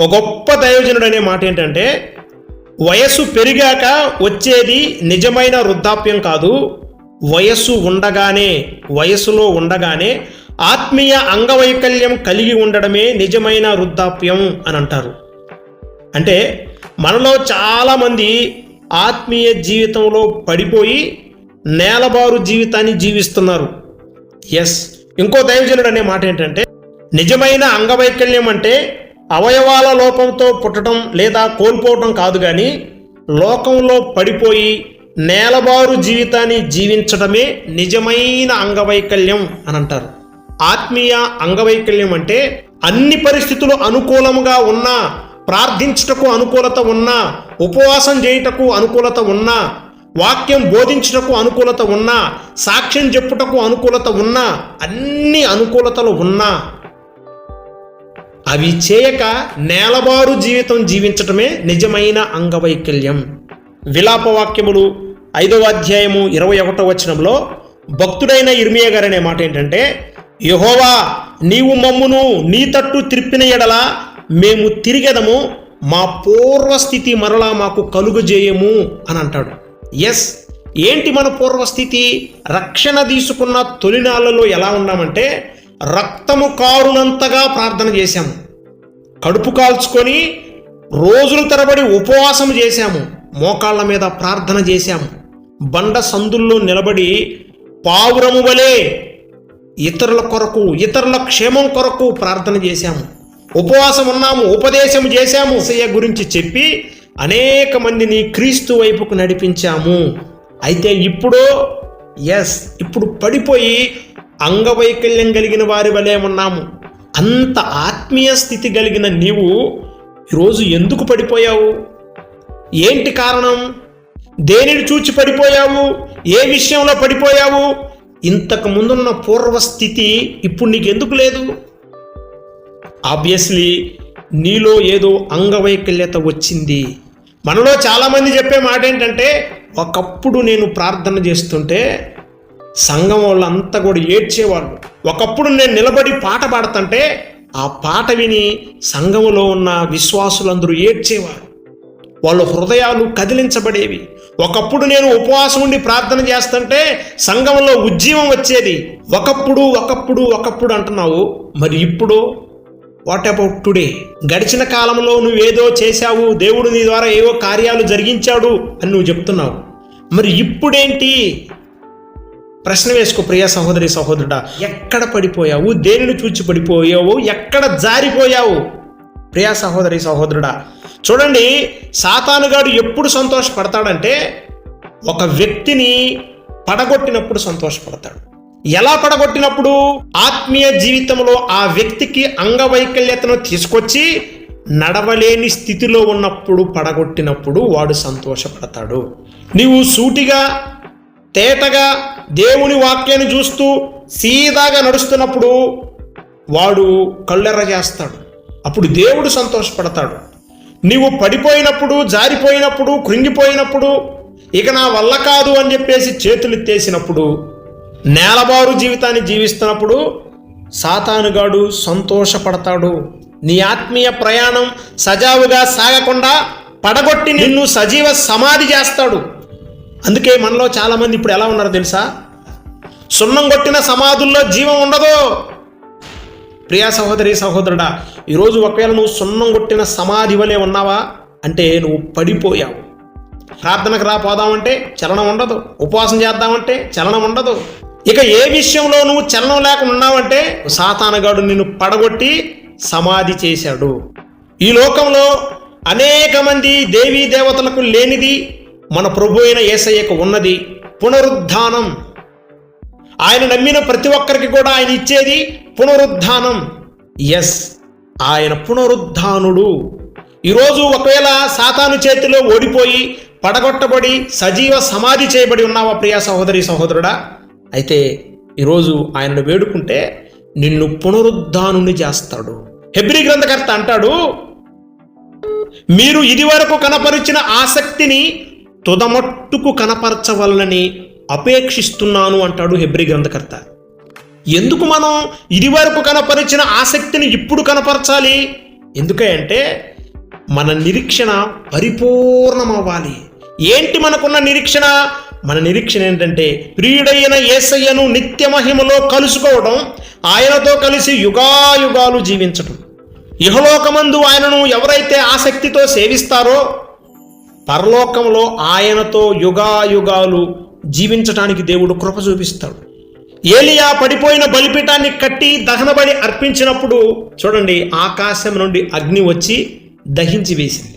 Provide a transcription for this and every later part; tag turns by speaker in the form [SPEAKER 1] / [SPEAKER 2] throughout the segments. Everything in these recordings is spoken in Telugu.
[SPEAKER 1] ఒక గొప్ప దైవజనుడు అనే మాట ఏంటంటే వయస్సు పెరిగాక వచ్చేది నిజమైన వృద్ధాప్యం కాదు. వయస్సు ఉండగానే వయస్సులో ఉండగానే ఆత్మీయ అంగవైకల్యం కలిగి ఉండడమే నిజమైన వృద్ధాప్యం అని అంటారు. అంటే మనలో చాలామంది ఆత్మీయ జీవితంలో పడిపోయి నేలబారు జీవితాన్ని జీవిస్తున్నారు. ఎస్. ఇంకో దైవజనుడు అనే మాట ఏంటంటే నిజమైన అంగవైకల్యం అంటే అవయవాల లోపంతో పుట్టడం లేదా కోల్పోవటం కాదు కానీ లోకంలో పడిపోయి నేలబారు జీవితాన్ని జీవించడమే నిజమైన అంగవైకల్యం అని అంటారు ఆత్మీయ అంగవైకల్యం అంటే అన్ని పరిస్థితులు అనుకూలముగా ఉన్నా ప్రార్థించుటకు అనుకూలత ఉన్నా ఉపవాసం చేయుటకు అనుకూలత ఉన్నా వాక్యం బోధించుటకు అనుకూలత ఉన్నా సాక్ష్యం చెప్పుటకు అనుకూలత ఉన్నా అన్ని అనుకూలతలు ఉన్నా. అవి చేయక నేలబారు జీవితం జీవించటమే నిజమైన అంగవైకల్యం. విలాప వాక్యములు ఐదవ అధ్యాయము ఇరవై ఒకటో వచనంలో భక్తుడైన ఇర్మియ గారనే మాట ఏంటంటే యహోవా నీవు మమ్మును నీ తట్టు త్రిప్పిన ఎడల మేము తిరిగెదము మా పూర్వస్థితి మరలా మాకు కలుగజేయము అని అంటాడు. ఎస్ ఏంటి మన పూర్వస్థితి? రక్షణ తీసుకున్న తొలినాళ్ళలో ఎలా ఉన్నామంటే రక్తము కారునంతగా ప్రార్థన చేశాము. కడుపు కాల్చుకొని రోజుల తరబడి ఉపవాసం చేశాము. మోకాళ్ళ మీద ప్రార్థన చేశాము. బండ సందుల్లో నిలబడి పావురము వలె ఇతరుల కొరకు ఇతరుల క్షేమం కొరకు ప్రార్థన చేశాము. ఉపవాసం ఉన్నాము ఉపదేశం చేశాము సయ్య గురించి చెప్పి అనేక మందిని క్రీస్తు వైపుకు నడిపించాము. అయితే ఇప్పుడు ఎస్ ఇప్పుడు పడిపోయి అంగవైకల్యం కలిగిన వారి వలె ఉన్నాము. అంత ఆత్మీయ స్థితి కలిగిన నీవు ఈరోజు ఎందుకు పడిపోయావు? ఏంటి కారణం? దేనిని చూచి పడిపోయావు? ఏ విషయంలో పడిపోయావు? ఇంతకు ముందున్న పూర్వస్థితి ఇప్పుడు నీకు ఎందుకు లేదు? ఆబ్వియస్లీ నీలో ఏదో అంగవైకల్యత వచ్చింది. మనలో చాలామంది చెప్పే మాట ఏంటంటే ఒకప్పుడు నేను ప్రార్థన చేస్తుంటే సంఘం వాళ్ళంతా కూడా ఏడ్చేవాళ్ళు. ఒకప్పుడు నేను నిలబడి పాట పాడుతుంటే ఆ పాట విని సంఘములో ఉన్న విశ్వాసులందరూ ఏడ్చేవారు. వాళ్ళ హృదయాలు కదిలించబడేవి. ఒకప్పుడు నేను ఉపవాసం ఉండి ప్రార్థన చేస్తుంటే సంఘంలో ఉజ్జీవం వచ్చేది. ఒకప్పుడు ఒకప్పుడు ఒకప్పుడు అంటున్నావు. మరి ఇప్పుడు? వాట్ అబౌట్ టుడే గడిచిన కాలంలో నువ్వేదో చేశావు. దేవుడు నీ ద్వారా ఏవో కార్యాలు జరిగించాడు అని నువ్వు చెప్తున్నావు. మరి ఇప్పుడేంటి? ప్రశ్న వేసుకో ప్రియ సహోదరి సహోదరుడా. ఎక్కడ పడిపోయావు? దేనిని చూచి పడిపోయావు? ఎక్కడ జారిపోయావు? ప్రియా సహోదరి సహోదరుడా. చూడండి సాతానుగాడు ఎప్పుడు సంతోషపడతాడంటే ఒక వ్యక్తిని పడగొట్టినప్పుడు సంతోషపడతాడు. ఎలా పడగొట్టినప్పుడు? ఆత్మీయ జీవితంలో ఆ వ్యక్తికి అంగవైకల్యతను తీసుకొచ్చి నడవలేని స్థితిలో ఉన్నప్పుడు పడగొట్టినప్పుడు వాడు సంతోషపడతాడు. నీవు సూటిగా తేటగా దేవుని వాక్యాన్ని చూస్తూ సీదాగా నడుస్తున్నప్పుడు వాడు కళ్ళెర్ర చేస్తాడు. అప్పుడు దేవుడు సంతోషపడతాడు. నీవు పడిపోయినప్పుడు జారిపోయినప్పుడు కృంగిపోయినప్పుడు ఇక నా వల్ల కాదు అని చెప్పేసి చేతులు ఎత్తేసినప్పుడు నేలబారు జీవితాన్ని జీవిస్తున్నప్పుడు సాతానుగాడు సంతోషపడతాడు. నీ ఆత్మీయ ప్రయాణం సజావుగా సాగకుండా పడగొట్టి నిన్ను సజీవ సమాధి చేస్తాడు. అందుకే మనలో చాలామంది ఇప్పుడు ఎలా ఉన్నారో తెలుసా? సున్నం కొట్టిన సమాధుల్లో జీవం ఉండదు. ప్రియా సహోదరి సహోదరుడా ఈరోజు ఒకవేళ నువ్వు సున్నం కొట్టిన సమాధి వలె ఉన్నావా? అంటే నువ్వు పడిపోయావు. ప్రార్థనకు రా పోదామంటే చలనం ఉండదు. ఉపవాసం చేద్దామంటే చలనం ఉండదు. ఇక ఏ విషయంలో నువ్వు చలనం లేకుండా ఉన్నావంటే సాతానగాడు నిన్ను పడగొట్టి సమాధి చేశాడు. ఈ లోకంలో అనేక మంది దేవీ దేవతలకు లేనిది మన ప్రభు అయిన ఏసయ్యకు ఉన్నది పునరుద్ధానం. ఆయన నమ్మిన ప్రతి ఒక్కరికి కూడా ఆయన ఇచ్చేది పునరుద్ధానం. ఎస్ ఆయన పునరుద్ధానుడు. ఈరోజు ఒకవేళ సాతాను చేతిలో ఓడిపోయి పడగొట్టబడి సజీవ సమాధి చేయబడి ఉన్నావా ప్రియా సహోదరి సహోదరుడా? అయితే ఈరోజు ఆయనను వేడుకుంటే నిన్ను పునరుద్ధానుని చేస్తాడు. హెబ్రి గ్రంథకర్త అంటాడు మీరు ఇదివరకు కనపరిచిన ఆసక్తిని తుదమట్టుకు కనపరచవలనని అపేక్షిస్తున్నాను అంటాడు హెబ్రి గ్రంథకర్త. ఎందుకు మనం ఇదివరకు కనపరిచిన ఆసక్తిని ఇప్పుడు కనపరచాలి? ఎందుకంటే మన నిరీక్షణ పరిపూర్ణమవ్వాలి. ఏంటి మనకున్న నిరీక్షణ? మన నిరీక్షణ ఏంటంటే ప్రియుడైన యేసయ్యను నిత్య మహిమలో కలుసుకోవడం ఆయనతో కలిసి యుగాయుగాలు జీవించటం. ఇహలోకమందు ఆయనను ఎవరైతే ఆసక్తితో సేవిస్తారో పరలోకంలో ఆయనతో యుగాయుగాలు జీవించటానికి దేవుడు కృప చూపిస్తాడు. ఏలియా పడిపోయిన బలిపీఠాన్ని కట్టి దహనబడి అర్పించినప్పుడు చూడండి ఆకాశం నుండి అగ్ని వచ్చి దహించి వేసింది.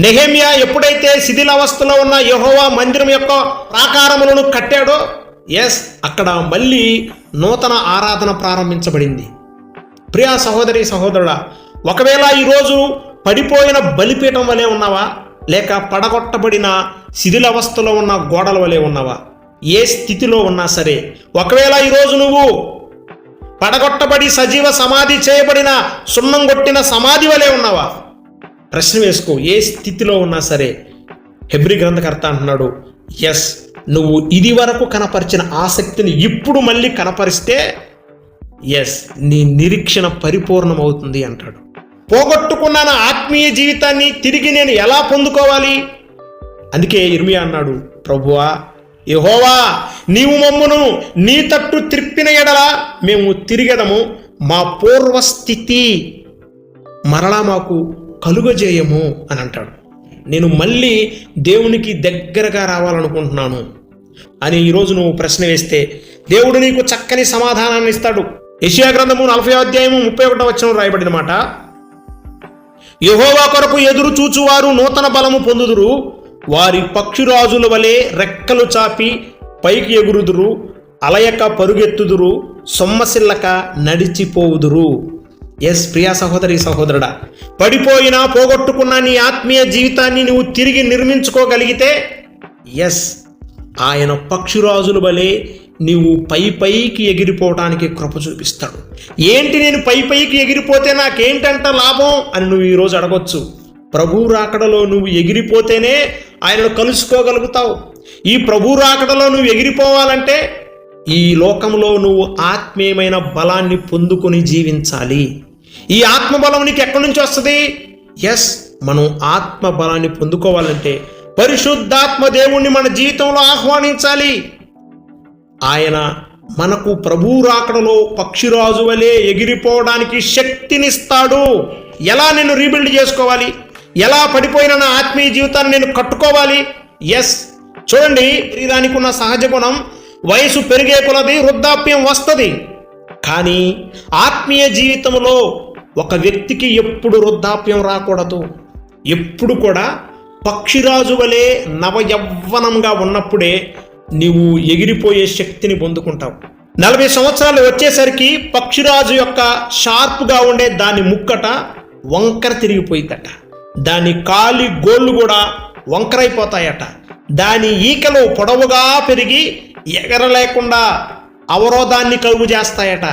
[SPEAKER 1] నెహేమియా ఎప్పుడైతే శిథిలావస్థలో ఉన్న యహోవా మందిరం యొక్క ప్రాకారములను కట్టాడో ఎస్ అక్కడ మళ్ళీ నూతన ఆరాధన ప్రారంభించబడింది. ప్రియా సహోదరి సహోదరుడా ఒకవేళ ఈరోజు పడిపోయిన బలిపీఠం వలె ఉన్నావా? లేక పడగొట్టబడిన శిథిలవస్థలో ఉన్న గోడల వలె ఉన్నావా? ఏ స్థితిలో ఉన్నా సరే ఒకవేళ ఈరోజు నువ్వు పడగొట్టబడి సజీవ సమాధి చేయబడిన సున్నం కొట్టిన సమాధి వలె ఉన్నావా? ప్రశ్న వేసుకో ఏ స్థితిలో ఉన్నా సరే. హెబ్రి గ్రంథకర్త అంటున్నాడు ఎస్ నువ్వు ఇది వరకు కనపరిచిన ఆసక్తిని ఇప్పుడు మళ్ళీ కనపరిస్తే ఎస్ నీ నిరీక్షణ పరిపూర్ణమవుతుంది అంటాడు. పోగొట్టుకున్న నా ఆత్మీయ జీవితాన్ని తిరిగి నేను ఎలా పొందుకోవాలి? అందుకే ఇర్మియా అన్నాడు ప్రభువా యహోవా నీవు మమ్మును నీ తట్టు త్రిప్పిన ఎడల మేము తిరిగెదము. మా పూర్వస్థితి మరలా మాకు కలుగజేయము అని అంటాడు. నేను మళ్ళీ దేవునికి దగ్గరగా రావాలనుకుంటున్నాను అని ఈరోజు నువ్వు ప్రశ్న వేస్తే దేవుడు నీకు చక్కని సమాధానాన్ని ఇస్తాడు. యశియా గ్రంథము నలభై అధ్యాయము ముప్పై ఒకటో వచ్చిన రాయబడిన మాట యహోవా కొరకు ఎదురు చూచువారు నూతన బలము పొందుదురు. వారి పక్షిరాజుల వలె రెక్కలు చాపి పైకి ఎగురుదురు. అలయక పరుగెత్తుదురు. సొమ్మసిల్లక నడిచిపోవుదురు. ఎస్ ప్రియా సహోదరి సహోదరుడా పడిపోయినా పోగొట్టుకున్న నీ ఆత్మీయ జీవితాన్ని నువ్వు తిరిగి నిర్మించుకోగలిగితే ఎస్ ఆయన పక్షిరాజుల వలె నీవు పై పైకి ఎగిరిపోవటానికి కృప చూపిస్తాడు. ఏంటి నేను పై పైకి ఎగిరిపోతే నాకేంటంట లాభం అని నువ్వు ఈరోజు అడగొచ్చు. ప్రభు రాకడలో నువ్వు ఎగిరిపోతేనే ఆయనను కలుసుకోగలుగుతావు. ఈ ప్రభు రాకడలో నువ్వు ఎగిరిపోవాలంటే ఈ లోకంలో నువ్వు ఆత్మీయమైన బలాన్ని పొందుకొని జీవించాలి. ఈ ఆత్మబలం నీకు ఎక్కడి నుంచి వస్తుంది? ఎస్ మనం ఆత్మ బలాన్ని పొందుకోవాలంటే పరిశుద్ధాత్మ దేవుణ్ణి మన జీవితంలో ఆహ్వానించాలి. ఆయన మనకు ప్రభు రాకడలో పక్షిరాజు వలె ఎగిరిపోవడానికి శక్తినిస్తాడు. ఎలా నేను రీబిల్డ్ చేసుకోవాలి? ఎలా పడిపోయిన నా ఆత్మీయ జీవితాన్ని నేను కట్టుకోవాలి? ఎస్ చూడండి శరీరానికి ఉన్న సహజ గుణం వయసు పెరిగే కొలది వృద్ధాప్యం వస్తుంది. కానీ ఆత్మీయ జీవితంలో ఒక వ్యక్తికి ఎప్పుడు వృద్ధాప్యం రాకూడదు. ఎప్పుడు కూడా పక్షిరాజు వలె నవయవ్వనంగా ఉన్నప్పుడే నీవు ఎగిరిపోయే శక్తిని పొందుకుంటావు. నలభై సంవత్సరాలు వచ్చేసరికి పక్షిరాజు యొక్క షార్ప్గా ఉండే దాని ముక్కట వంకర తిరిగిపోయిందట. దాని కాలి గోళ్ళు కూడా వంకరైపోతాయట. దాని ఈకలు పొడవుగా పెరిగి ఎగరలేకుండా అవరోధాన్ని కలుగు చేస్తాయట.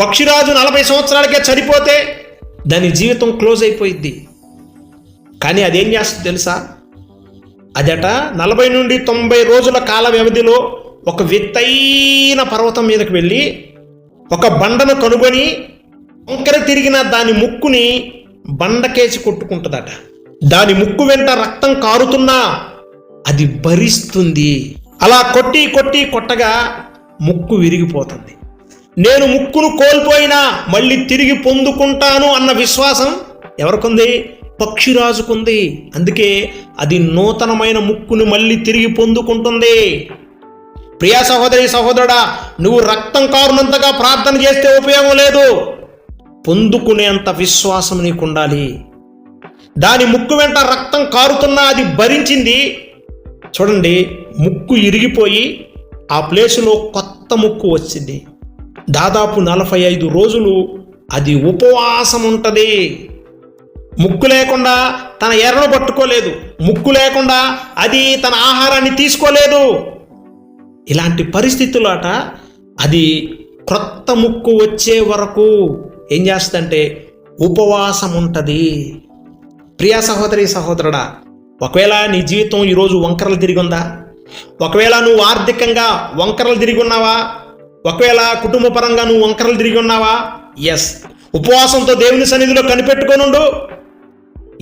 [SPEAKER 1] పక్షిరాజు నలభై సంవత్సరాలకే చనిపోతే దాని జీవితం క్లోజ్ అయిపోయింది కానీ అదేం చేస్తుంది తెలుసా? అదట నలభై నుండి తొంభై రోజుల కాల వ్యవధిలో ఒక వ్యక్తైన పర్వతం మీదకి వెళ్ళి ఒక బండను కనుగొని వంకర తిరిగిన దాని ముక్కుని బండకేసి కొట్టుకుంటుందట. దాని ముక్కు వెంట రక్తం కారుతున్నా అది భరిస్తుంది. అలా కొట్టి కొట్టి కొట్టగా ముక్కు విరిగిపోతుంది. నేను ముక్కును కోల్పోయినా మళ్ళీ తిరిగి పొందుకుంటాను అన్న విశ్వాసం ఎవరికుంది? పక్షిరాజుకుంది. అందుకే అది నూతనమైన ముక్కును మళ్ళీ తిరిగి పొందుకుంటుంది. ప్రియా సహోదరి సహోదరుడా నువ్వు రక్తం కారునంతగా ప్రార్థన చేస్తే ఉపయోగం లేదు. పొందుకునేంత విశ్వాసం నీకు ఉండాలి దాని ముక్కు వెంట రక్తం కారుతున్నా అది భరించింది. చూడండి ముక్కు ఇరిగిపోయి ఆ ప్లేసులో కొత్త ముక్కు వచ్చింది. దాదాపు నలభై ఐదు రోజులు అది ఉపవాసం ఉంటుంది ముక్కు లేకుండా తన ఎర్రను పట్టుకోలేదు. ముక్కు లేకుండా అది తన ఆహారాన్ని తీసుకోలేదు. ఇలాంటి పరిస్థితులట అది క్రొత్త ముక్కు వచ్చే వరకు ఏం చేస్తుందంటే ఉపవాసం ఉంటుంది ప్రియా సహోదరి సహోదరుడా ఒకవేళ నీ జీవితం ఈరోజు వంకరలు తిరిగి ఉందా ఒకవేళ నువ్వు ఆర్థికంగా వంకరలు తిరిగి ఉన్నావా ఒకవేళ కుటుంబ పరంగా నువ్వు వంకరలు తిరిగి ఉన్నావా ఎస్ ఉపవాసంతో దేవుని సన్నిధిలో కనిపెట్టుకొనుండు.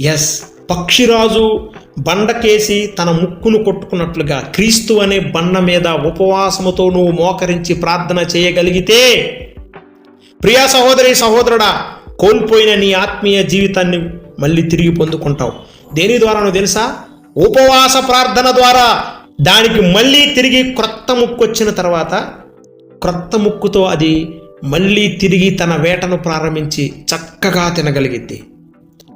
[SPEAKER 1] ఎస్ పక్షిరాజు బండకేసి తన ముక్కును కొట్టుకున్నట్లుగా క్రీస్తు అనే బండ మీద ఉపవాసముతో నువ్వు మోకరించి ప్రార్థన చేయగలిగితే ప్రియా సహోదరి సహోదరుడా కోల్పోయిన నీ ఆత్మీయ జీవితాన్ని మళ్ళీ తిరిగి పొందుకుంటావు. దేని ద్వారానో తెలుసా? ఉపవాస ప్రార్థన ద్వారా దానికి మళ్ళీ తిరిగి క్రొత్త ముక్కు వచ్చిన తర్వాత క్రొత్త ముక్కుతో అది మళ్ళీ తిరిగి తన వేటను ప్రారంభించి చక్కగా తినగలిగిద్ది.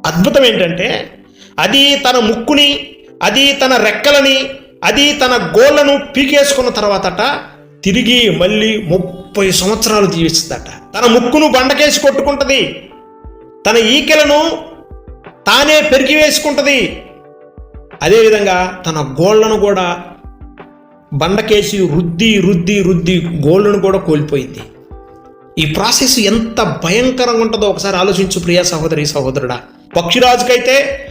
[SPEAKER 1] అద్భుతం ఏంటంటే అది తన ముక్కుని అది తన రెక్కలని అది తన గోళ్ళను పీకేసుకున్న తర్వాతట తిరిగి మళ్ళీ ముప్పై సంవత్సరాలు జీవిస్తుందట. తన ముక్కును బండకేసి కొట్టుకుంటుంది. తన ఈకెలను తానే పెరిగి వేసుకుంటుంది. అదేవిధంగా తన గోళ్ళను కూడా బండకేసి రుద్ది రుద్ది రుద్ది గోళ్ళను కూడా కోల్పోయింది. ఈ ప్రాసెస్ ఎంత భయంకరంగా ఉంటుందో ఒకసారి ఆలోచించు ప్రియా సహోదరి సహోదరుడా. పక్షిరాజుకైతే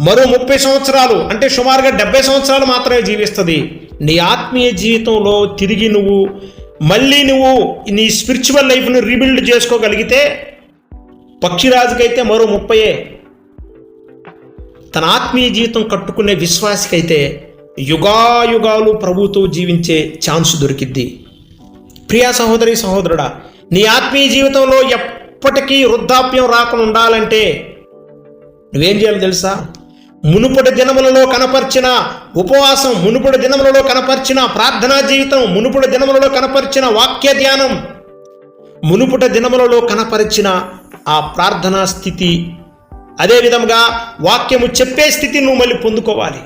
[SPEAKER 1] మరో ముప్పై సంవత్సరాలు అంటే సుమారుగా డెబ్బై సంవత్సరాలు మాత్రమే జీవిస్తుంది. నీ ఆత్మీయ జీవితంలో తిరిగి నువ్వు మళ్ళీ నువ్వు నీ స్పిరిచువల్ లైఫ్ను రీబిల్డ్ చేసుకోగలిగితే పక్షిరాజుకైతే మరో ముప్పయే. తన ఆత్మీయ జీవితం కట్టుకునే విశ్వాసికైతే యుగాయుగాలు ప్రభుతో జీవించే ఛాన్స్ దొరికిద్ది. ప్రియా సహోదరి సహోదరుడా నీ ఆత్మీయ జీవితంలో ఎప్పటికీ వృద్ధాప్యం రాకుండా ఉండాలంటే నువ్వేం చేయాలి తెలుసా? మునుపటి దినములలో కనపరిచిన ఉపవాసం మునుపటి దినములలో కనపరిచిన ప్రార్థనా జీవితం మునుపటి దినములలో కనపరిచిన వాక్య ధ్యానం మునుపటి దినములలో కనపరిచిన ఆ ప్రార్థనా స్థితి. అదేవిధంగా వాక్యము చెప్పే స్థితిని నువ్వు మళ్ళీ పొందుకోవాలి.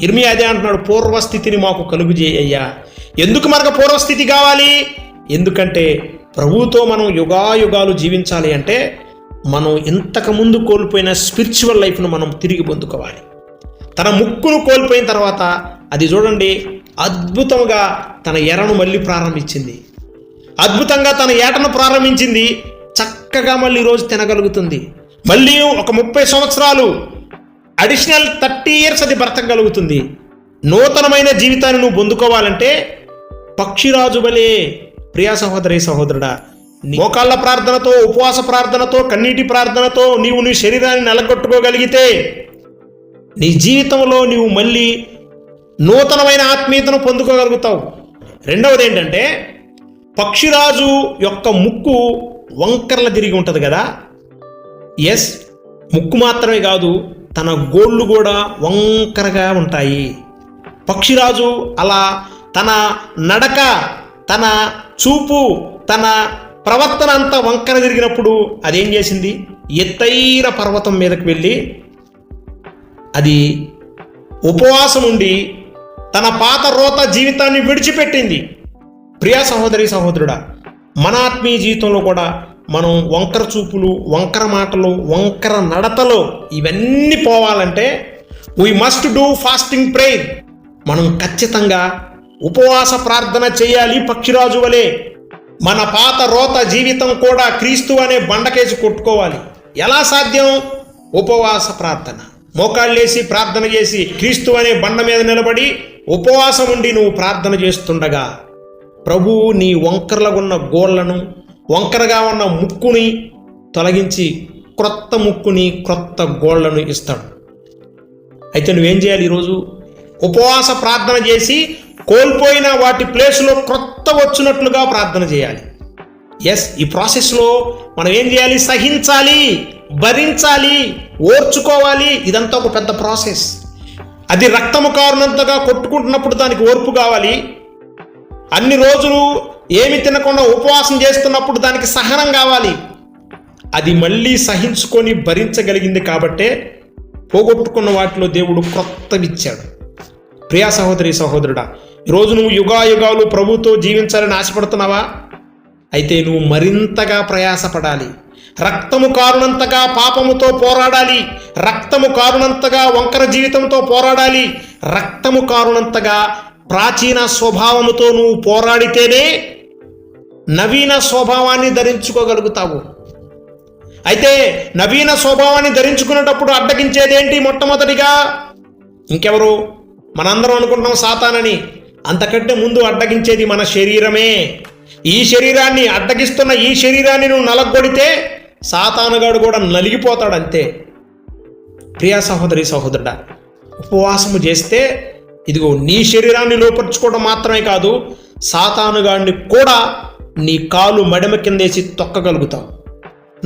[SPEAKER 1] ఇర్మి అదే అంటున్నాడు పూర్వస్థితిని మాకు కలుగు చేయ్యా ఎందుకు మనకు పూర్వస్థితి కావాలి? ఎందుకంటే ప్రభువుతో మనం యుగాయుగాలు జీవించాలి అంటే మనం ఇంతకుముందు కోల్పోయిన స్పిరిచువల్ లైఫ్ను మనం తిరిగి పొందుకోవాలి. తన ముక్కును కోల్పోయిన తర్వాత అది చూడండి అద్భుతంగా తన ఎరను మళ్ళీ ప్రారంభించింది. అద్భుతంగా తన ఏటను ప్రారంభించింది చక్కగా మళ్ళీ రోజు తినగలుగుతుంది. మళ్ళీ ఒక ముప్పై సంవత్సరాలు అడిషనల్ థర్టీ ఇయర్స్ అది బ్రతకగలుగుతుంది. నూతనమైన జీవితాన్ని నువ్వు పొందుకోవాలంటే పక్షిరాజు వలె ప్రియా సహోదరి సహోదరుడా మోకాళ్ళ ప్రార్థనతో ఉపవాస ప్రార్థనతో కన్నీటి ప్రార్థనతో నీవు నీ శరీరాన్ని నెలకొట్టుకోగలిగితే నీ జీవితంలో నీవు మళ్ళీ నూతనమైన ఆత్మీయతను పొందుకోగలుగుతావు. రెండవది ఏంటంటే పక్షిరాజు యొక్క ముక్కు వంకరల తిరిగి ఉంటుంది కదా? ఎస్ ముక్కు మాత్రమే కాదు తన గోళ్ళు కూడా వంకరగా ఉంటాయి. పక్షిరాజు అలా తన నడక తన చూపు తన ప్రవర్తన అంతా వంకర తిరిగినప్పుడు అదేం చేసింది? ఎత్తైన పర్వతం మీదకు వెళ్ళి అది ఉపవాసం ఉండి తన పాత రోత జీవితాన్ని విడిచిపెట్టింది. ప్రియా సహోదరి సహోదరుడా మన ఆత్మీయ జీవితంలో కూడా మనం వంకర చూపులు వంకర మాటలు వంకర నడతలు ఇవన్నీ పోవాలంటే we must do fasting prayer మనం ఖచ్చితంగా ఉపవాస ప్రార్థన చేయాలి పక్షిరాజు వలె. మన పాత రోత జీవితం కూడా క్రీస్తు అనే బండకేసి కొట్టుకోవాలి. ఎలా సాధ్యం? ఉపవాస ప్రార్థన. మోకాళ్ళేసి ప్రార్థన చేసి క్రీస్తు అనే బండ మీద నిలబడి ఉపవాసం ఉండి నువ్వు ప్రార్థన చేస్తుండగా ప్రభువు నీ వంకరలుగున్న గోళ్ళను వంకరగా ఉన్న ముక్కుని తొలగించి క్రొత్త ముక్కుని క్రొత్త గోళ్ళను ఇస్తాడు. అయితే నువ్వేం చేయాలి ఈరోజు? ఉపవాస ప్రార్థన చేసి కోల్పోయిన వాటి ప్లేస్లో క్రొత్త వచ్చినట్లుగా ప్రార్థన చేయాలి. ఎస్ ఈ ప్రాసెస్లో మనం ఏం చేయాలి? సహించాలి భరించాలి ఓర్చుకోవాలి. ఇదంతా ఒక పెద్ద ప్రాసెస్. అది రక్తము కారునంతగా కొట్టుకుంటున్నప్పుడు దానికి ఓర్పు కావాలి. అన్ని రోజులు ఏమి తినకుండా ఉపవాసం చేస్తున్నప్పుడు దానికి సహనం కావాలి. అది మళ్ళీ సహించుకొని భరించగలిగింది కాబట్టే పోగొట్టుకున్న వాటిలో దేవుడు క్రొత్తవిచ్చాడు ప్రియా సహోదరి సహోదరుడా ఈరోజు నువ్వు యుగాయుగాలు ప్రభుతో జీవించాలని ఆశపడుతున్నావా? అయితే నువ్వు మరింతగా ప్రయాసపడాలి. రక్తము కారునంతగా పాపముతో పోరాడాలి. రక్తము కారునంతగా వంకర జీవితంతో పోరాడాలి. రక్తము కారునంతగా ప్రాచీన స్వభావముతో నువ్వు పోరాడితేనే నవీన స్వభావాన్ని ధరించుకోగలుగుతావు. అయితే నవీన స్వభావాన్ని ధరించుకునేటప్పుడు అడ్డగించేదేంటి మొట్టమొదటిగా? ఇంకెవరు? మనందరం అనుకుంటున్నాం సాతానని. అంతకంటే ముందు అడ్డగించేది మన శరీరమే. ఈ శరీరాన్ని అడ్డగిస్తున్న ఈ శరీరాన్ని నువ్వు నలగొడితే సాతానుగాడు కూడా నలిగిపోతాడు అంతే ప్రియా సహోదరి సహోదరుడా ఉపవాసము చేస్తే ఇదిగో నీ శరీరాన్ని లోపరుచుకోవడం మాత్రమే కాదు సాతానుగాడిని కూడా నీ కాలు మడమ కిందేసి తొక్కగలుగుతావు.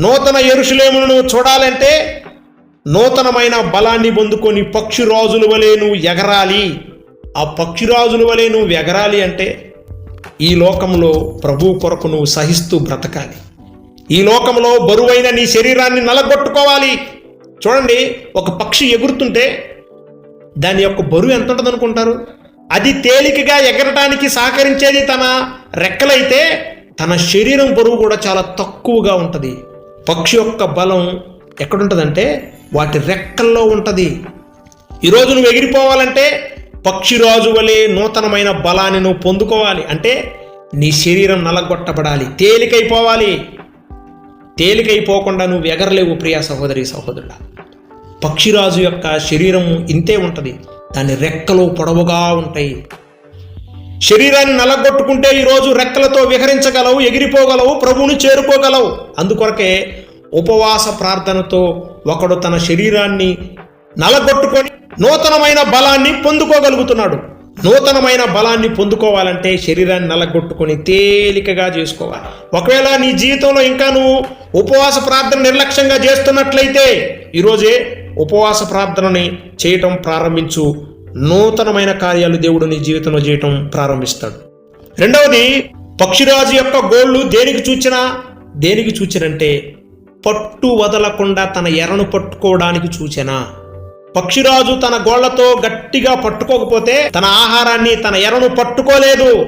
[SPEAKER 1] నూతన ఎరుషులేమును నువ్వు చూడాలంటే నూతనమైన బలాన్ని పొందుకొని పక్షిరాజుల వలె నువ్వు ఎగరాలి. ఆ పక్షిరాజుల వలె నువ్వు ఎగరాలి అంటే ఈ లోకంలో ప్రభు కొరకు నువ్వు సహిస్తూ బ్రతకాలి. ఈ లోకంలో బరువైన నీ శరీరాన్ని నలగొట్టుకోవాలి. చూడండి ఒక పక్షి ఎగురుతుంటే దాని యొక్క బరువు ఎంత ఉంటుంది అనుకుంటారు అది తేలికగా ఎగరటానికి సహకరించేది తన రెక్కలైతే తన శరీరం బరువు కూడా చాలా తక్కువగా ఉంటుంది. పక్షి యొక్క బలం ఎక్కడుంటుందంటే వాటి రెక్కల్లో ఉంటుంది. ఈరోజు నువ్వు ఎగిరిపోవాలంటే పక్షిరాజు వలె నూతనమైన బలాన్ని నువ్వు పొందుకోవాలి. అంటే నీ శరీరం నలగొట్టబడాలి. తేలికైపోవాలి. తేలికైపోకుండా నువ్వు ఎగరలేవు ప్రియా సహోదరి సహోదరుడా. పక్షిరాజు యొక్క శరీరం ఇంతే ఉంటుంది. దాని రెక్కలు పొడవుగా ఉంటాయి. శరీరాన్ని నలగొట్టుకుంటే ఈరోజు రెక్కలతో విహరించగలవు ఎగిరిపోగలవు ప్రభువును చేరుకోగలవు. అందుకొరకే ఉపవాస ప్రార్థనతో ఒకడు తన శరీరాన్ని నలగొట్టుకొని నూతనమైన బలాన్ని పొందుకోగలుగుతున్నాడు. నూతనమైన బలాన్ని పొందుకోవాలంటే శరీరాన్ని నలగొట్టుకొని తేలికగా చేసుకోవాలి. ఒకవేళ నీ జీవితంలో ఇంకా నువ్వు ఉపవాస ప్రార్థన నిర్లక్ష్యంగా చేస్తున్నట్లయితే ఈరోజే ఉపవాస ప్రార్థనని చేయటం ప్రారంభించు. నూతనమైన కార్యాలు దేవుడు నీ జీవితంలో చేయటం ప్రారంభిస్తాడు. రెండవది పక్షిరాజు యొక్క గోళ్ళు దేనికి చూచినా దేనికి చూచినంటే పట్టు వదలకుండా తన ఎరను పట్టుకోవడానికి చూచెనా. పక్షిరాజు తన గోళ్ళతో గట్టిగా పట్టుకోకపోతే తన ఆహారాన్ని తన ఎరను పట్టుకోలేదు.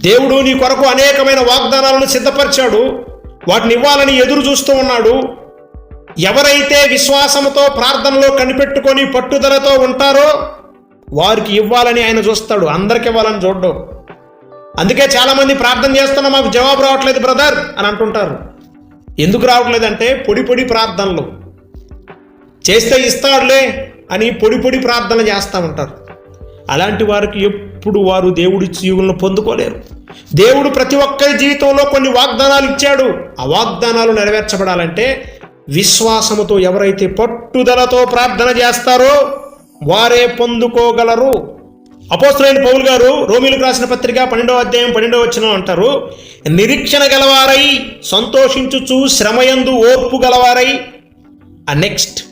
[SPEAKER 1] దేవుడు నీ కొరకు అనేకమైన వాగ్దానాలను సిద్ధపరిచాడు. వాటిని ఇవ్వాలని ఎదురు చూస్తూ ఉన్నాడు. ఎవరైతే విశ్వాసంతో ప్రార్థనలో కనిపెట్టుకొని పట్టుదలతో ఉంటారో వారికి ఇవ్వాలని ఆయన చూస్తాడు. అందరికి ఇవ్వాలని చూడడం. అందుకే చాలామంది ప్రార్థన చేస్తున్నా మాకు జవాబు రావట్లేదు బ్రదర్ అని అంటుంటారు. ఎందుకు రావట్లేదంటే పొడి పొడి ప్రార్థనలు. చేస్తే ఇస్తాడులే అని పొడి పొడి ప్రార్థన చేస్తూ ఉంటారు. అలాంటి వారికి ఎప్పుడు వారు దేవుడి జీవులను పొందుకోలేరు. దేవుడు ప్రతి ఒక్కరి జీవితంలో కొన్ని వాగ్దానాలు ఇచ్చాడు. ఆ వాగ్దానాలు నెరవేర్చబడాలంటే విశ్వాసముతో ఎవరైతే పట్టుదలతో ప్రార్థన చేస్తారో వారే పొందుకోగలరు. అపోస్తులైన పౌలు గారు రోమిలకు రాసిన పత్రిక పన్నెండవ అధ్యాయం పన్నెండవ వచ్చిన అంటారు నిరీక్షణ గలవారై సంతోషించుచు శ్రమయందు ఓర్పు గలవారై. ఆ నెక్స్ట్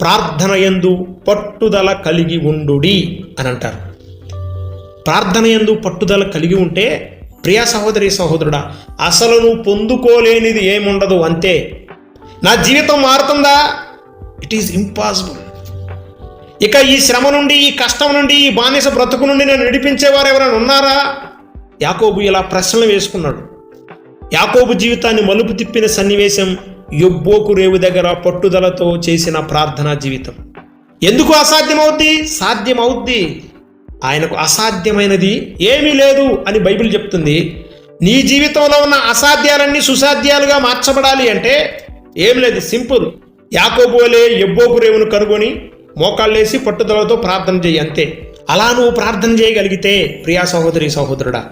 [SPEAKER 1] ప్రార్థన యందు పట్టుదల కలిగి ఉండుడి అని అంటారు ప్రార్థన యందు పట్టుదల కలిగి ఉంటే ప్రియ సహోదరి సహోదరుడా అసలు నువ్వు పొందుకోలేనిది ఏముండదు అంతే. నా జీవితం మారుతుందా? ఇట్ ఈస్ ఇంపాసిబుల్ ఇక ఈ శ్రమ నుండి ఈ కష్టం నుండి ఈ బానిస బ్రతుకు నుండి నేను నడిపించేవారు ఎవరైనా ఉన్నారా? యాకోబు ఇలా ప్రశ్నలు వేసుకున్నాడు. యాకోబు జీవితాన్ని మలుపు తిప్పిన సన్నివేశం యొబ్బోకు రేవు దగ్గర పట్టుదలతో చేసిన ప్రార్థనా జీవితం. ఎందుకు అసాధ్యమవుద్ది? సాధ్యమవుద్ది. ఆయనకు అసాధ్యమైనది ఏమీ లేదు అని బైబిల్ చెప్తుంది. నీ జీవితంలో ఉన్న అసాధ్యాలన్నీ సుసాధ్యాలుగా మార్చబడాలి అంటే ఏం లేదు సింపుల్. యాకోబోలే వలె ఎబ్బోకు రేవును కనుగొని మోకాళ్ళేసి పట్టుదలతో ప్రార్థన చేయి అంతే. అలా నువ్వు ప్రార్థన చేయగలిగితే ప్రియా సహోదరి సహోదరుడా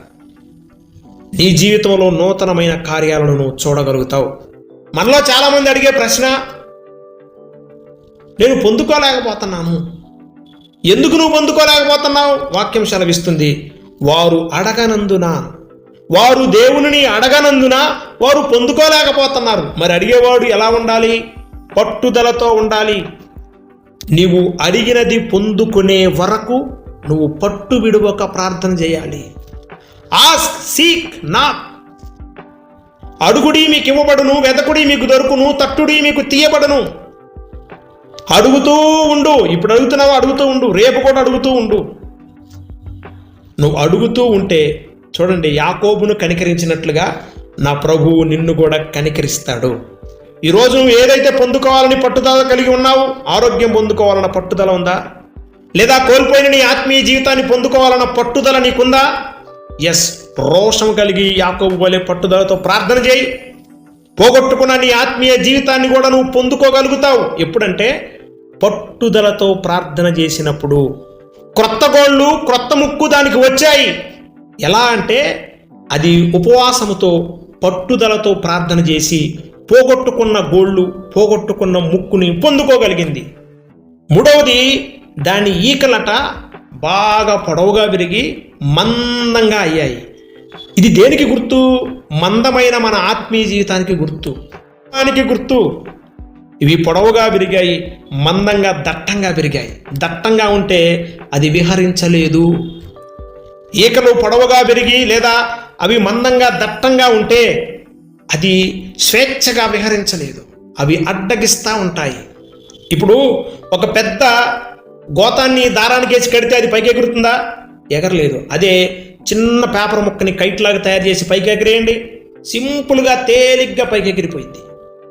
[SPEAKER 1] నీ జీవితంలో నూతనమైన కార్యాలను నువ్వు చూడగలుగుతావు. మనలో చాలామంది అడిగే ప్రశ్న నేను పొందుకోలేకపోతున్నాను. ఎందుకు నువ్వు పొందుకోలేకపోతున్నావు? వాక్యం సెలవిస్తుంది. వారు అడగనందున వారు దేవుని అడగనందున వారు పొందుకోలేకపోతున్నారు. మరి అడిగేవాడు ఎలా ఉండాలి? పట్టుదలతో ఉండాలి. నీవు అడిగినది పొందుకునే వరకు నువ్వు పట్టు విడువక ప్రార్థన చేయాలి. ఆస్క్ సీక్ నా అడుగుడి మీకు ఇవ్వబడును వెదకుడి మీకు దొరుకును తట్టుడి మీకు తీయబడును. అడుగుతూ ఉండు. ఇప్పుడు అడుగుతున్నావు? అడుగుతూ ఉండు. రేపు కూడా అడుగుతూ ఉండు. నువ్వు అడుగుతూ ఉంటే చూడండి యాకోబును కనికరించినట్లుగా నా ప్రభువు నిన్ను కూడా కనికరిస్తాడు. ఈరోజు నువ్వు ఏదైతే పొందుకోవాలని పట్టుదల కలిగి ఉన్నావు ఆరోగ్యం పొందుకోవాలన్న పట్టుదల ఉందా? లేదా కోల్పోయిన నీ ఆత్మీయ జీవితాన్ని పొందుకోవాలన్న పట్టుదల నీకుందా? ఎస్ రోషం కలిగి యాకోబు వలె పట్టుదలతో ప్రార్థన చేయి. పోగొట్టుకున్న నీ ఆత్మీయ జీవితాన్ని కూడా నువ్వు పొందుకోగలుగుతావు. ఎప్పుడంటే పట్టుదలతో ప్రార్థన చేసినప్పుడు క్రొత్త గోళ్ళు క్రొత్త ముక్కు దానికి వచ్చాయి. ఎలా అంటే అది ఉపవాసముతో పట్టుదలతో ప్రార్థన చేసి పోగొట్టుకున్న గోళ్ళు పోగొట్టుకున్న ముక్కుని పొందుకోగలిగింది. మూడవది దాని ఈకలట బాగా పొడవుగా విరిగి మందంగా అయ్యాయి. ఇది దేనికి గుర్తు? మందమైన మన ఆత్మీయ జీవితానికి గుర్తు. దానికి గుర్తు. ఇవి పొడవుగా విరిగాయి మందంగా దట్టంగా విరిగాయి. దట్టంగా ఉంటే అది విహరించలేదు. ఈకలు పొడవుగా విరిగి లేదా అవి మందంగా దట్టంగా ఉంటే అది స్వేచ్ఛగా విహరించలేదు. అవి అడ్డగిస్తూ ఉంటాయి. ఇప్పుడు ఒక పెద్ద గోతాన్ని దారానికి వేసి కడితే అది పైకి ఎగురుతుందా ఎగరలేదు. అదే చిన్న పేపర్ ముక్కని కైట్లాగా తయారు చేసి పైకి ఎగిరేయండి. సింపుల్గా తేలిగ్గా పైకి ఎగిరిపోయింది.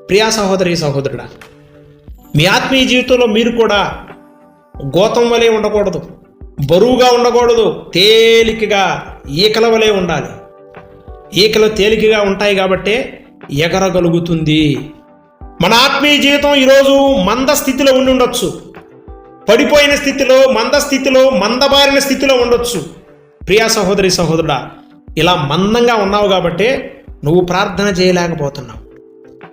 [SPEAKER 1] ప్రియా సహోదరి సహోదరుడా మీ ఆత్మీయ జీవితంలో మీరు కూడా గోతం వలె ఉండకూడదు బరువుగా ఉండకూడదు తేలికగా ఈకల వలె ఉండాలి. ఈకలు తేలికగా ఉంటాయి కాబట్టే ఎగరగలుగుతుంది. మన ఆత్మీయ జీవితం ఈరోజు మంద స్థితిలో ఉండి ఉండొచ్చు. పడిపోయిన స్థితిలో మంద స్థితిలో మందబారిన స్థితిలో ఉండొచ్చు. ప్రియా సహోదరి సహోదరుడా ఇలా మందంగా ఉన్నావు కాబట్టే నువ్వు ప్రార్థన చేయలేకపోతున్నావు.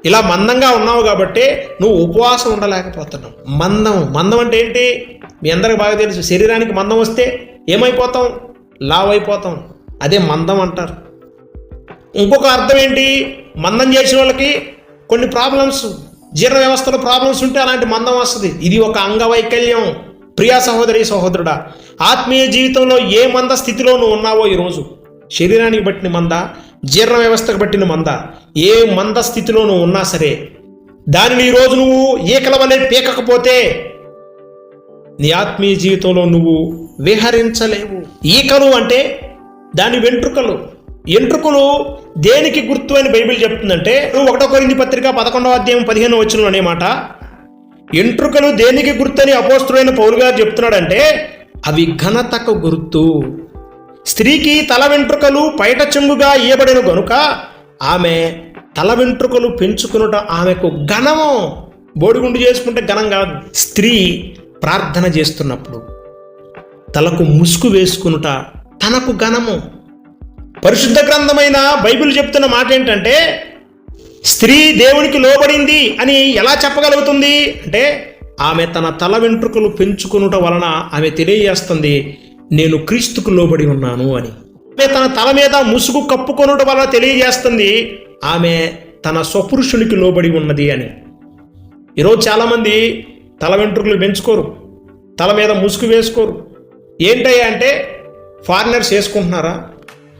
[SPEAKER 1] ఇలా మందంగా ఉన్నావు కాబట్టి నువ్వు ఉపవాసం ఉండలేకపోతున్నావు. మందం మందం అంటే ఏంటి? మీ అందరికి బాగా తెలుసు. శరీరానికి మందం వస్తే ఏమైపోతాం? లావ్ అయిపోతాం అదే మందం అంటారు. ఇంకొక అర్థం ఏంటి? మందం చేసిన వాళ్ళకి కొన్ని ప్రాబ్లమ్స్ జీర్ణ వ్యవస్థలో ప్రాబ్లమ్స్ ఉంటే అలాంటి మందం వస్తుంది. ఇది ఒక అంగవైకల్యం. ప్రియా సహోదరి సహోదరుడా ఆత్మీయ జీవితంలో ఏ మంద స్థితిలో నువ్వు ఉన్నావో ఈరోజు? శరీరానికి బట్టిన మంద జీర్ణ వ్యవస్థకు బట్టిన మంద ఏ మంద స్థితిలో నువ్వు ఉన్నా సరే దానిని ఈరోజు నువ్వు ఈకల వలె పీకకపోతే నీ ఆత్మీయ జీవితంలో నువ్వు విహరించలేవు. ఈకలు అంటే దాని వెంట్రుకలు. ఎంట్రుకలు దేనికి గుర్తు అని బైబిల్ చెప్తుందంటే నువ్వు ఒకటో కొరింది పత్రిక పదకొండవ అధ్యాయం పదిహేను వచ్చిన అనే మాట ఎంట్రుకలు దేనికి గుర్తు అని అపోస్తుడైన పౌరు గారు చెప్తున్నాడంటే అవి ఘనతకు గుర్తు. స్త్రీకి తల వెంట్రుకలు పైట చెంగుగా ఇయ్యబడిన గనుక ఆమె తల వెంట్రుకలు పెంచుకునుట ఆమెకు ఘనము. బోడిగుండు చేసుకుంటే ఘనం కాదు. స్త్రీ ప్రార్థన చేస్తున్నప్పుడు తలకు ముసుగు వేసుకునుట తనకు ఘనము. పరిశుద్ధ గ్రంథమైన బైబిల్ చెప్తున్న మాట ఏంటంటే స్త్రీ దేవునికి లోబడింది అని ఎలా చెప్పగలుగుతుంది? అంటే ఆమె తన తల వెంట్రుకలు పెంచుకునుట వలన ఆమె తెలియజేస్తుంది నేను క్రీస్తుకు లోబడి ఉన్నాను అని. ఆమె తన తల మీద ముసుగు కప్పుకొనుట వలన తెలియజేస్తుంది ఆమె తన స్వపురుషునికి లోబడి ఉన్నది అని. ఈరోజు చాలామంది తల వెంట్రుకలు పెంచుకోరు తల మీద ముసుగు వేసుకోరు. ఏంటయ్యా అంటే ఫారినర్స్ వేసుకుంటున్నారా?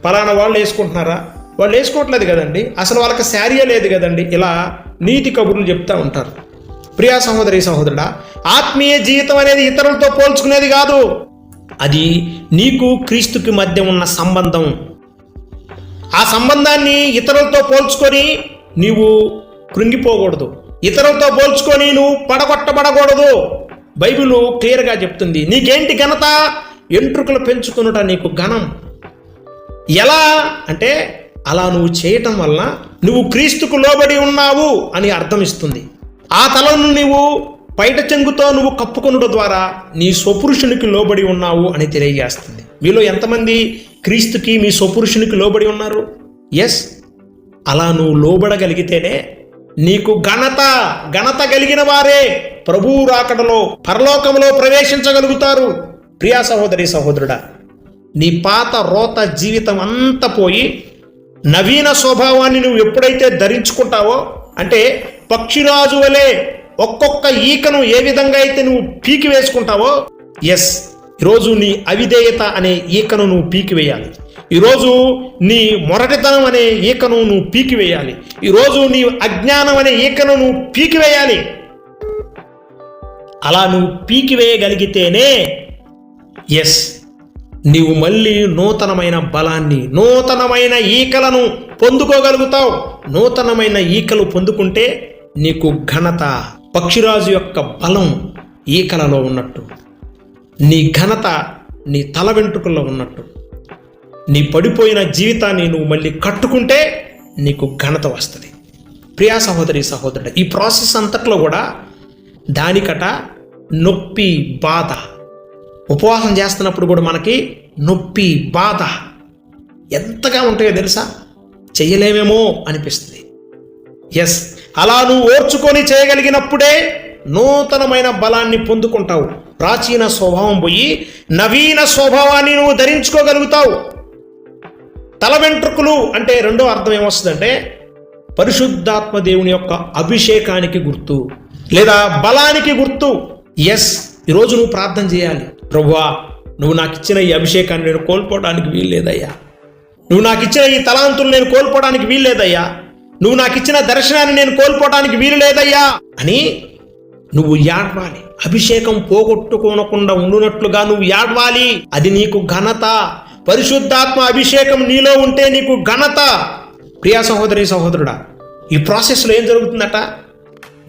[SPEAKER 1] పలానా వాళ్ళు వేసుకుంటున్నారా? వాళ్ళు వేసుకోవట్లేదు కదండి. అసలు వాళ్ళకి శారీయే లేదు కదండి. ఇలా నీతి కబుర్లు చెప్తూ ఉంటారు. ప్రియా సహోదరి సహోదరుడా ఆత్మీయ జీవితం అనేది ఇతరులతో పోల్చుకునేది కాదు. అది నీకు క్రీస్తుకి మధ్య ఉన్న సంబంధం. ఆ సంబంధాన్ని ఇతరులతో పోల్చుకొని నీవు కృంగిపోకూడదు. ఇతరులతో పోల్చుకొని నువ్వు పడగొట్టబడకూడదు. బైబిల్ క్లియర్గా చెప్తుంది నీకేంటి ఘనత? ఎంట్రుకలు పెంచుకునుట నీకు ఘనం. ఎలా అంటే అలా నువ్వు చేయటం వలన నువ్వు క్రీస్తుకు లోబడి ఉన్నావు అని అర్థం ఇస్తుంది ఆ తలను నీవు పైట చెంగుతో నువ్వు కప్పుకొనుట ద్వారా నీ స్వపురుషునికి లోబడి ఉన్నావు అని తెలియజేస్తుంది. మీలో ఎంతమంది క్రీస్తుకి మీ స్వపురుషునికి లోబడి ఉన్నారు? ఎస్ అలా నువ్వు లోబడగలిగితేనే నీకు ఘనత ఘనత కలిగిన వారే ప్రభువు రాకడలో పరలోకంలో ప్రవేశించగలుగుతారు. ప్రియా సహోదరి సహోదరుడా నీ పాత రోత జీవితం అంతా పోయి నవీన స్వభావాన్ని నువ్వు ఎప్పుడైతే ధరించుకుంటావో అంటే పక్షిరాజు వలె ఒక్కొక్క ఈకను ఏ విధంగా అయితే నువ్వు పీకి వేసుకుంటావో ఎస్ ఈరోజు నీ అవిధేయత అనే ఈకను నువ్వు పీకి వేయాలి. ఈరోజు నీ మొరటితనం అనే ఈకను నువ్వు పీకి వేయాలి. ఈరోజు నీ అజ్ఞానం అనే ఈకను నువ్వు పీకి వేయాలి. అలా నువ్వు పీకి వేయగలిగితేనే ఎస్ నీవు మళ్ళీ నూతనమైన బలాన్ని నూతనమైన ఈకలను పొందుకోగలుగుతావు. నూతనమైన ఈకలు పొందుకుంటే నీకు ఘనత పక్షిరాజు యొక్క బలం ఈకలలో ఉన్నట్టు. నీ ఘనత నీ తల వెంట్రుకల్లో ఉన్నట్టు. నీ పడిపోయిన జీవితాన్ని నువ్వు మళ్ళీ కట్టుకుంటే నీకు ఘనత వస్తుంది. ప్రియా సహోదరి సహోదరుడు ఈ ప్రాసెస్ అంతట్లో కూడా దానికట నొప్పి బాధ ఉపవాసం చేస్తున్నప్పుడు కూడా మనకి నొప్పి బాధ ఎంతగా ఉంటాయో తెలుసా? చెయ్యలేమేమో అనిపిస్తుంది. ఎస్ అలా నువ్వు ఓర్చుకొని చేయగలిగినప్పుడే నూతనమైన బలాన్ని పొందుకుంటావు. ప్రాచీన స్వభావం పోయి నవీన స్వభావాన్ని నువ్వు ధరించుకోగలుగుతావు. తల వెంట్రుకలు అంటే రెండో అర్థం ఏమొస్తుందంటే పరిశుద్ధాత్మ దేవుని యొక్క అభిషేకానికి గుర్తు లేదా బలానికి గుర్తు. ఎస్ ఈరోజు నువ్వు ప్రార్థన చేయాలి. ప్రభువా నువ్వు నాకు ఇచ్చిన ఈ అభిషేకాన్ని నేను కోల్పోవడానికి వీల్లేదయ్యా. నువ్వు నాకు ఇచ్చిన ఈ తలాంతులు నేను కోల్పోవడానికి వీల్లేదయ్యా. నువ్వు నాకు ఇచ్చిన దర్శనాన్ని నేను కోల్పోవడానికి వీలు లేదయ్యా అని నువ్వు యాడ్వాలి. అభిషేకం పోగొట్టుకోనకుండా ఉండునట్లుగా నువ్వు యాడ్వాలి. అది నీకు ఘనత. పరిశుద్ధాత్మ అభిషేకం నీలో ఉంటే నీకు ఘనత. ప్రియా సహోదరి సహోదరుడా ఈ ప్రాసెస్లో ఏం జరుగుతుందట?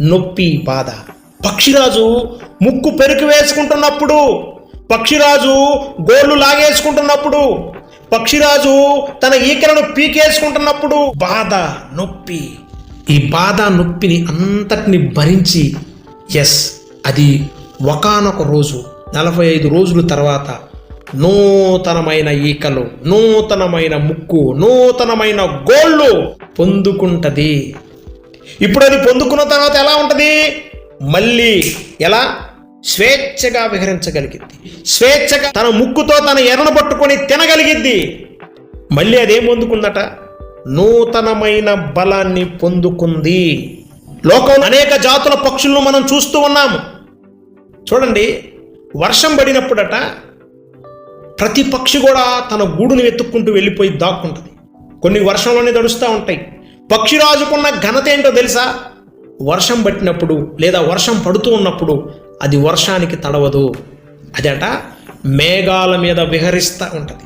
[SPEAKER 1] నొప్పి బాధ. పక్షిరాజు ముక్కు పెరుకు వేసుకుంటున్నప్పుడు పక్షిరాజు గోళ్ళు లాగేసుకుంటున్నప్పుడు పక్షిరాజు తన ఈకలను పీకేసుకుంటున్నప్పుడు బాధ నొప్పి. ఈ బాధ నొప్పిని అంతటిని భరించి ఎస్ అది ఒకానొక రోజు నలభై ఐదు రోజుల తర్వాత నూతనమైన ఈకలు నూతనమైన ముక్కు నూతనమైన గోళ్ళు పొందుకుంటది. ఇప్పుడు అది పొందుకున్న తర్వాత ఎలా ఉంటుంది? మళ్ళీ ఎలా? స్వేచ్ఛగా విహరించగలిగింది. స్వేచ్ఛగా తన ముక్కుతో తన ఎర్రను పట్టుకొని తినగలిగింది. మళ్ళీ అదేం పొందుకుందట? నూతనమైన బలాన్ని పొందుకుంది. లోకంలో అనేక జాతుల పక్షులను మనం చూస్తూ ఉన్నాము. చూడండి వర్షం పడినప్పుడట ప్రతి పక్షి కూడా తన గూడుని వెతుక్కుంటూ వెళ్ళిపోయి దాక్కుంటుంది. కొన్ని వర్షంలోనే తడుస్తూ ఉంటాయి. పక్షిరాజుకున్న ఘనత ఏంటో తెలుసా? వర్షం పట్టినప్పుడు లేదా వర్షం పడుతూ ఉన్నప్పుడు అది వర్షానికి తడవదు. అదట? మేఘాల మీద విహరిస్తూ ఉంటుంది.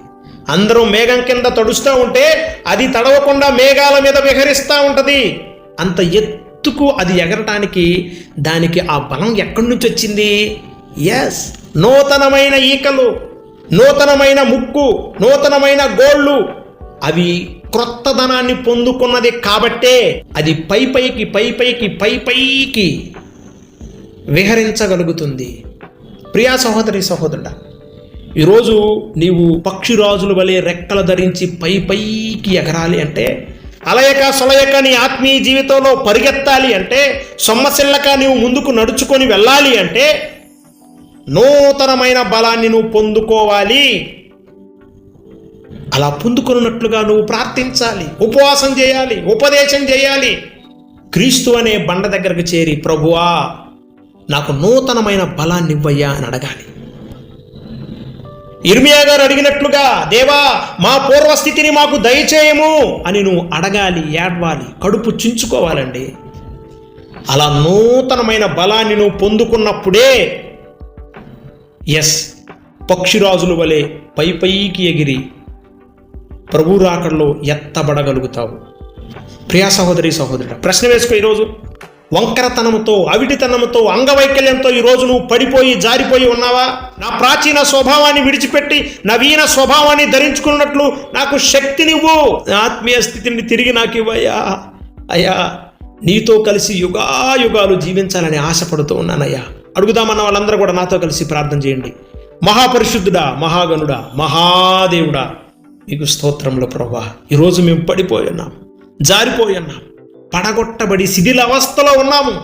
[SPEAKER 1] అందరూ మేఘం కింద తడుస్తూ ఉంటే అది తడవకుండా మేఘాల మీద విహరిస్తూ ఉంటుంది. అంత ఎత్తుకు అది ఎగరటానికి దానికి ఆ బలం ఎక్కడి నుంచి వచ్చింది? ఎస్ నూతనమైన ఈకలు నూతనమైన ముక్కు నూతనమైన గోళ్ళు అవి క్రొత్తదనాన్ని పొందుకున్నది కాబట్టే అది పై పైకి పై పైకి పై పైకి విహరించగలుగుతుంది. ప్రియా సహోదరి సహోదరుడా ఈరోజు నీవు పక్షిరాజుల వలె రెక్కలు ధరించి పై పైకి ఎగరాలి అంటే అలయక సొలయక నీ ఆత్మీయ జీవితంలో పరిగెత్తాలి అంటే సొమ్మసిల్లక నీవు ముందుకు నడుచుకొని వెళ్ళాలి అంటే నూతనమైన బలాన్ని నువ్వు పొందుకోవాలి. అలా పొందుకున్నట్లుగా నువ్వు ప్రార్థించాలి ఉపవాసం చేయాలి ఉపదేశం చేయాలి. క్రీస్తు అనే బండ దగ్గరకు చేరి ప్రభువా నాకు నూతనమైన బలాన్ని ఇవ్వయ్యా అని అడగాలి. ఇర్మియా గారు అడిగినట్లుగా దేవా మా పూర్వస్థితిని మాకు దయచేయము అని నువ్వు అడగాలి ఏడవాలి కడుపు చించుకోవాలండి. అలా నూతనమైన బలాన్ని నువ్వు పొందుకున్నప్పుడే ఎస్ పక్షిరాజుల వలె పై పైకి ఎగిరి ప్రభు రాకడలో ఎత్తబడగలుగుతావు. ప్రియా సహోదరి సహోదరుడు ప్రశ్న వేసుకో ఈరోజు. వంకరతనంతో అవిటితనంతో అంగవైకల్యంతో ఈరోజు నువ్వు పడిపోయి జారిపోయి ఉన్నావా? నా ప్రాచీన స్వభావాన్ని విడిచిపెట్టి నవీన స్వభావాన్ని ధరించుకున్నట్లు నాకు శక్తినివ్వు ఆత్మీయ స్థితిని తిరిగి నాకు ఇవ్వయ్యా. అయ్యా నీతో కలిసి యుగాయుగాలు జీవించాలని ఆశపడుతూ ఉన్నానయ్యా. అడుగుదామన్న వాళ్ళందరూ కూడా నాతో కలిసి ప్రార్థన చేయండి. మహాపరిశుద్ధుడా మహాగణుడా మహాదేవుడా మీకు స్తోత్రంలో ప్రభా ఈరోజు మేము పడిపోయి ఉన్నాం జారిపోయి ఉన్నాం. పడగొట్టబడి శిథిల అవస్థలో ఉన్నాము.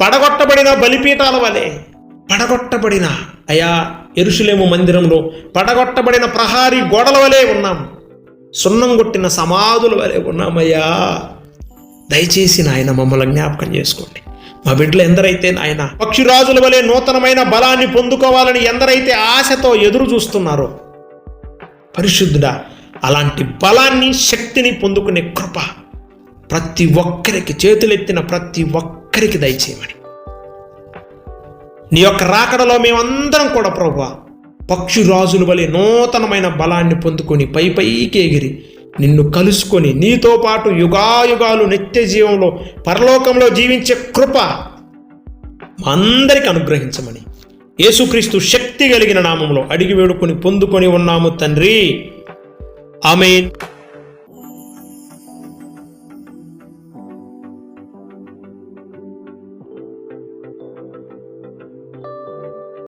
[SPEAKER 1] పడగొట్టబడిన బలిపీఠాల వలె పడగొట్టబడిన అయా ఎరుషులేము మందిరంలో పడగొట్టబడిన ప్రహారీ గోడల వలె ఉన్నాం. సున్నం కొట్టిన సమాధుల వలె ఉన్నామయ్యా. దయచేసి నాయన మమ్మల్ని జ్ఞాపకం చేసుకోండి. మా బిడ్డలు ఎందరైతే నాయన పక్షిరాజుల వలె నూతనమైన బలాన్ని పొందుకోవాలని ఎందరైతే ఆశతో ఎదురు చూస్తున్నారో పరిశుద్ధుడా అలాంటి బలాన్ని శక్తిని పొందుకునే కృప ప్రతి ఒక్కరికి చేతులెత్తిన ప్రతి ఒక్కరికి దయచేయమని. నీ యొక్క రాకడలో మేమందరం కూడా ప్రభు పక్షురాజులు వలె నూతనమైన బలాన్ని పొందుకొని పై పైకి ఎగిరి నిన్ను కలుసుకొని నీతో పాటు యుగాయుగాలు నిత్య జీవంలో పరలోకంలో జీవించే కృప అందరికి అనుగ్రహించమని. యేసుక్రీస్తు శక్తి కలిగిన నామంలో అడిగి వేడుకొని పొందుకొని ఉన్నాము తండ్రి. ఆమె